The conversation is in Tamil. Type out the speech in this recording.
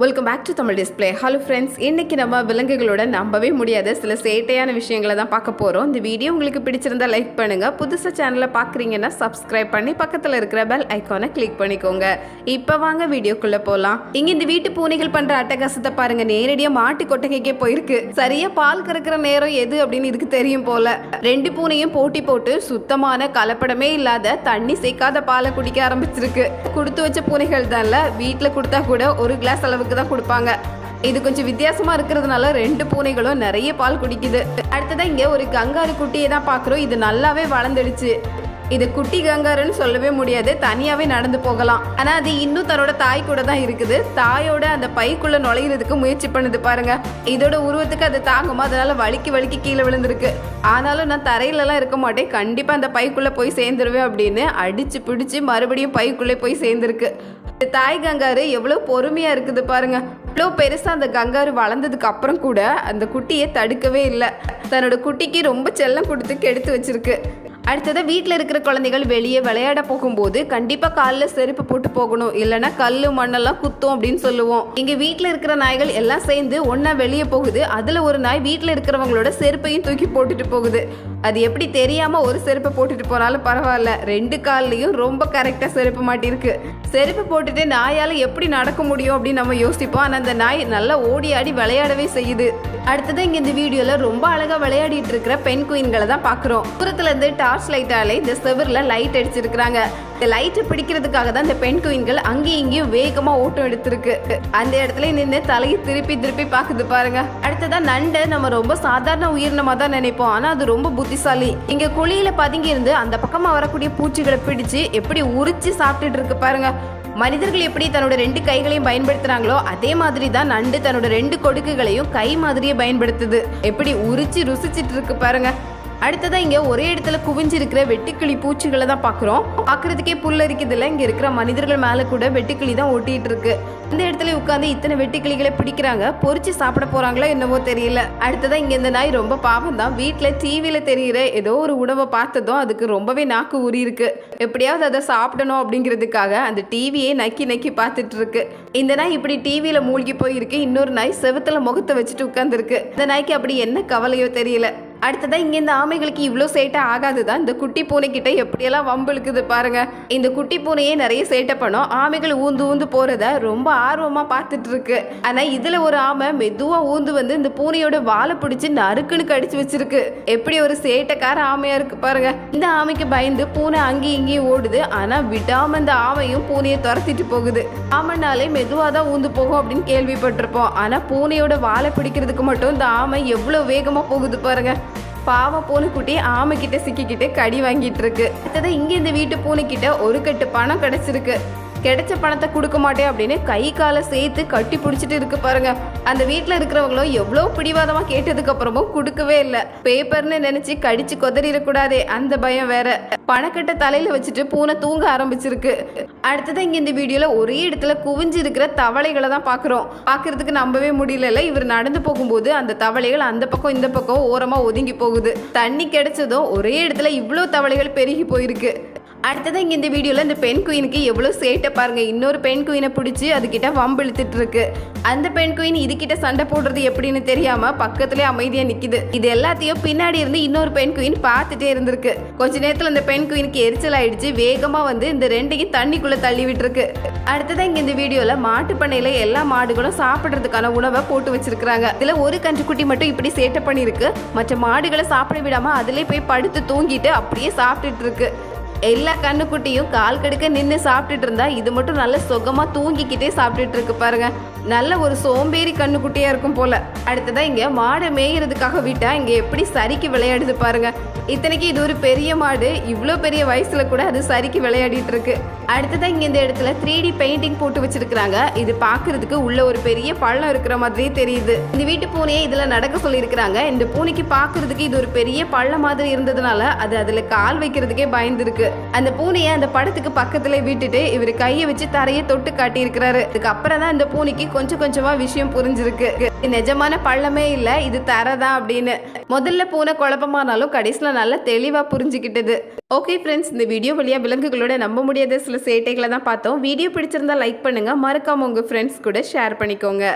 Welcome back to Tamil display hello friends இன்னைக்கு நம்ம விலங்குகளோட நம்பவே முடியாத சில சேட்டையான விஷயங்களை தான் பார்க்க போகிறோம் இந்த வீடியோ உங்களுக்கு பிடிச்சிருந்தா லைக் பண்ணுங்கள் புதுசாக சேனலை பார்க்குறீங்கன்னா சப்ஸ்கிரைப் பண்ணி பக்கத்தில் இருக்கிற பெல் ஐக்கானை கிளிக் பண்ணிக்கோங்க. இப்போ வாங்க வீடியோக்குள்ளே போகலாம் இங்கே இந்த வீட்டு பூனைகள் பண்ணுற அட்டகாசத்தை பாருங்கள் நேரடியாக மாட்டு கொட்டகைக்கே போயிருக்கு. சரியாக பால் கறக்கிற நேரம் எது அப்படின்னு இதுக்கு தெரியும் போல. ரெண்டு பூனையும் போட்டி போட்டு சுத்தமான கலப்படமே இல்லாத தண்ணி சேர்க்காத பாலை குடிக்க ஆரம்பிச்சிருக்கு. கொடுத்து வச்ச பூனைகள் தான்ல. வீட்டில் கொடுத்தா கூட ஒரு கிளாஸ் அளவுக்கு தான் கொடுப்பாங்க. இது கொஞ்சம் வித்தியாசமா இருக்கிறதுனால ரெண்டு பூனைகளும் நிறைய பால் குடிக்குது. அடுத்ததான் இங்க ஒரு கங்காரு குட்டியை தான் பாக்குறோம் இது நல்லாவே வளர்ந்துடுச்சு. இது குட்டி கங்காருன்னு சொல்லவே முடியாது. தனியாவே நடந்து போகலாம். ஆனா அது இன்னும் தன்னோட தாய் கூட தான் இருக்குது. தாயோட அந்த பைக்குள்ள நுழையிறதுக்கு முயற்சி பண்ணுது பாருங்க. இதோட உருவத்துக்கு அது தாங்குமா? அதனால வலிக்கு வலிக்கு கீழே விழுந்திருக்கு. ஆனாலும் நான் தரையிலலாம் இருக்க மாட்டேன். கண்டிப்பா அந்த பைக்குள்ள போய் சேர்ந்துருவேன் அப்படின்னு அடிச்சு பிடிச்சு மறுபடியும் பைக்குள்ளே போய் சேர்ந்துருக்கு. தாய் கங்காரு எவ்வளோ பொறுமையாக இருக்குது பாருங்க. இவ்வளோ பெருசாக அந்த கங்காரு வளர்ந்ததுக்கு அப்புறம் கூட அந்த குட்டியை தடுக்கவே இல்லை. தன்னோட குட்டிக்கு ரொம்ப செல்லம் கொடுத்து கெடுத்து வச்சிருக்கு. அடுத்தது வீட்டில் இருக்கிற குழந்தைகள் வெளியே விளையாட போகும்போது கண்டிப்பாக காலில் செருப்பு போட்டு போகணும். இல்லைன்னா கல் மண்ணெல்லாம் குத்தும் அப்படின்னு சொல்லுவோம். இங்கே வீட்டில் இருக்கிற நாய்கள் எல்லாம் சேர்ந்து ஒன்றா வெளியே போகுது. அதில் ஒரு நாய் வீட்டில் இருக்கிறவங்களோட செருப்பையும் தூக்கி போட்டுட்டு போகுது. அது எப்படி தெரியாமல் ஒரு செருப்பை போட்டுட்டு போனாலும் பரவாயில்ல. ரெண்டு கால்லையும் ரொம்ப கரெக்டாக செருப்பு மாட்டிருக்கு செருப்பு போட்டுட்டு நாயால் எப்படி நடக்க முடியும் அப்படின்னு நம்ம யோசிப்போம். ஆனால் அந்த நாய் நல்லா ஓடி ஆடி விளையாடவே செய்யுது. அடுத்தது இங்கே இந்த வீடியோவில் ரொம்ப அழகாக விளையாடிட்டு இருக்கிற பெண் குயின்களை தான் பார்க்குறோம். தூரத்துலேருந்து டார்ச் லைட்டாலே இந்த செவரில் லைட் அடிச்சிருக்கிறாங்க. இந்த லைட்டை பிடிக்கிறதுக்காக தான் இந்த பெண் குயின்கள் அங்கேயும் இங்கேயும் வேகமா ஓட்டம் எடுத்திருக்கு. அந்த இடத்துல நின்று தலையை திருப்பி திருப்பி பார்க்குது பாருங்க. அடுத்ததா நண்டை. நம்ம ரொம்ப சாதாரண உயிரினமா தான் நினைப்போம். ஆனா அது ரொம்ப புத்திசாலி. இங்க குழியில பதுங்கி இருந்து அந்த பக்கமா வரக்கூடிய பூச்சிகளை பிடிச்சு எப்படி உரிச்சு சாப்பிட்டுட்டு இருக்கு பாருங்க. மனிதர்கள் எப்படி தன்னோட ரெண்டு கைகளையும் பயன்படுத்துறாங்களோ அதே மாதிரி தான் நண்டு தன்னோட ரெண்டு கொடுக்குகளையும் கை மாதிரியே பயன்படுத்துது. எப்படி உரிச்சு ருசிச்சிட்டு இருக்கு பாருங்க. அடுத்ததான் இங்க ஒரே இடத்துல குவிஞ்சிருக்கிற வெட்டுக்கிளி பூச்சிகளை தான் பாக்குறோம். பாக்குறதுக்கே புல் இருக்குது இல்ல இங்க இருக்கிற மனிதர்கள் மேல கூட வெட்டுக்கிளி தான் ஒட்டிட்டு இருக்கு. இந்த இடத்துல உட்காந்து இத்தனை வெட்டுக்கிளிகளை பிடிக்கிறாங்க பொறிச்சு சாப்பிட போகிறாங்களோ என்னவோ தெரியல. அடுத்ததான் இங்க இந்த நாய் ரொம்ப பாவம் தான். வீட்டுல டிவியில தெரியிற ஏதோ ஒரு உணவை பார்த்ததும் அதுக்கு ரொம்பவே நாக்கு உரி இருக்கு. எப்படியாவது அதை சாப்பிடணும் அப்படிங்கிறதுக்காக அந்த டிவியே நக்கி நக்கி பார்த்துட்டு இருக்கு. இந்த நாய் இப்படி டிவியில மூழ்கி போயிருக்கு. இன்னொரு நாய் செவுத்துல முகத்தை வச்சுட்டு உட்காந்துருக்கு இந்த நாய்க்கு அப்படி என்ன கவலையோ தெரியல. அடுத்ததாக இங்கே இந்த ஆமைகளுக்கு இவ்வளோ சேட்டை ஆகாது தான் இந்த குட்டி பூனை எப்படியெல்லாம் வம்பு பாருங்கள் இந்த குட்டி பூனையே நிறைய சேட்டை பண்ணும். ஆமைகள் ஊந்து ஊந்து போகிறத ரொம்ப ஆர்வமாக பார்த்துட்டு இருக்கு. ஆனால் இதில் ஒரு ஆமை மெதுவாக ஊந்து வந்து இந்த பூனையோட வாழை பிடிச்சி நறுக்குன்னு கடிச்சு வச்சிருக்கு. எப்படி ஒரு சேட்டைக்கார ஆமையாக இருக்கு பாருங்க. இந்த ஆமைக்கு பயந்து பூனை அங்கேயும் இங்கேயும் ஓடுது. ஆனால் விடாமல் இந்த ஆமையும் பூனையை துரத்திட்டு போகுது. ஆமைனாலே மெதுவாக தான் ஊந்து போகும் அப்படின்னு கேள்விப்பட்டிருப்போம். ஆனால் பூனையோட வாழை பிடிக்கிறதுக்கு மட்டும் இந்த ஆமை எவ்வளோ வேகமாக போகுது பாருங்கள் பாவம் பூனைக்குட்டி ஆமை கிட்ட சிக்கிக்கிட்டு கடி வாங்கிட்டு இருக்கு. அடுத்தது இங்க இந்த வீட்டு பூனைக்கிட்ட ஒரு கட்டு பணம் கிடைச்சிருக்கு. கிடைச்ச பணத்தை கொடுக்க மாட்டேன் அப்படின்னு கை காலை சேர்த்து கட்டி பிடிச்சிட்டு இருக்கு பாருங்க. அந்த வீட்டில் இருக்கிறவங்களும் எவ்வளோ பிடிவாதமாக கேட்டதுக்கு அப்புறமும் கொடுக்கவே இல்லை. பேப்பர்னு நினைச்சு கடிச்சு கொதறிடக்கூடாதே அந்த பயம் வேற. பணக்கட்டை தலையில வச்சுட்டு பூனை தூங்க ஆரம்பிச்சிருக்கு. அடுத்தது இங்க இந்த வீடியோல ஒரே இடத்துல குவிஞ்சு இருக்கிற தவளைகளை தான் பாக்குறோம். பாக்குறதுக்கு நம்பவே முடியல இவர் நடந்து போகும்போது அந்த தவளைகள் அந்த பக்கம் இந்த பக்கம் ஓரமா ஒதுங்கி போகுது. தண்ணி கிடைச்சதும் ஒரே இடத்துல இவ்வளோ தவளைகள் பெருகி போயிருக்கு. அடுத்தது இங்கே இந்த வீடியோவில் இந்த பெண் குயினுக்கு எவ்வளோ சேட்டை பாருங்கள் இன்னொரு பெண் குயினை பிடிச்சி அதுக்கிட்ட வம்பிழுத்துட்டு இருக்கு அந்த பெண் குயின் இதுகிட்ட சண்டை போடுறது எப்படின்னு தெரியாமல் பக்கத்துலேயே அமைதியாக நிற்கிது இது எல்லாத்தையும் பின்னாடி இருந்து இன்னொரு பெண் குயின் பார்த்துட்டே இருந்திருக்கு. கொஞ்ச நேரத்தில் இந்த பெண் குயினுக்கு எரிச்சல் ஆயிடுச்சு. வேகமாக வந்து இந்த ரெண்டையும் தண்ணிக்குள்ளே தள்ளி விட்டுருக்கு அடுத்ததான் இங்கே இந்த வீடியோவில் மாட்டு பண்ணையில் எல்லா மாடுகளும் சாப்பிட்றதுக்கான உணவை போட்டு வச்சிருக்கிறாங்க. இதில் ஒரு கன்றுக்குட்டி மட்டும் இப்படி சேட்டை பண்ணிருக்கு மற்ற மாடுகளை சாப்பிட விடாமல் அதிலே போய் படுத்து தூங்கிட்டு அப்படியே சாப்பிட்டுட்டு இருக்கு. எல்லா கண்ணுக்குட்டியும் கால் கடுக்க நின்று சாப்பிட்டுட்டு இருந்தா இது மட்டும் நல்ல சுகமா தூங்கிக்கிட்டே சாப்பிட்டுட்டு இருக்கு பாருங்க. நல்ல ஒரு சோம்பேறி கண்ணுக்குட்டியா இருக்கும் போல. அடுத்ததான் இங்க மாடை மேயறதுக்காக விட்டா இங்க எப்படி சரிக்கு விளையாடுது பாருங்க. இத்தனைக்கு இது ஒரு பெரிய மாடு இவ்வளோ பெரிய வயசுல கூட அது சரிக்கு விளையாடிட்டு இருக்கு. அடுத்ததான் இங்க இந்த இடத்துல த்ரீ டி பெயிண்டிங் போட்டு வச்சிருக்காங்க இது பாக்குறதுக்கு உள்ள ஒரு பெரிய பள்ளம் இருக்கிற மாதிரியே தெரியுது. இந்த வீட்டு பூனையை இதுல நடக்க சொல்லியிருக்கிறாங்க. இந்த பூனைக்கு பாக்குறதுக்கு இது ஒரு பெரிய பள்ளம் மாதிரி இருந்ததுனால அது அதுல கால் வைக்கிறதுக்கே பயந்துருக்கு. அந்த பூனையை அந்த படத்துக்கு பக்கத்துல விட்டுட்டு இவர் கையை வச்சு தரையை தொட்டு காட்டியிருக்கிறாரு. அதுக்கப்புறம் தான் இந்த பூனைக்கு கொஞ்சம் கொஞ்சமா விஷயம் புரிஞ்சிருக்கு. இது நிஜமான பள்ளமே இல்ல இது தரதான் அப்படின்னு. முதல்ல பூனை குழப்பமானாலும் கடைசியில் நல்லா தெளிவா புரிஞ்சுக்கிட்டது. ஓகே ஃப்ரெண்ட்ஸ் இந்த வீடியோ வழியா விலங்குகளோட நம்ப முடியாத சில சேட்டைகளை தான் பார்த்தோம். வீடியோ பிடிச்சிருந்தா லைக் பண்ணுங்க. மறக்காம உங்க ஃப்ரெண்ட்ஸ் கூட ஷேர் பண்ணிக்கோங்க.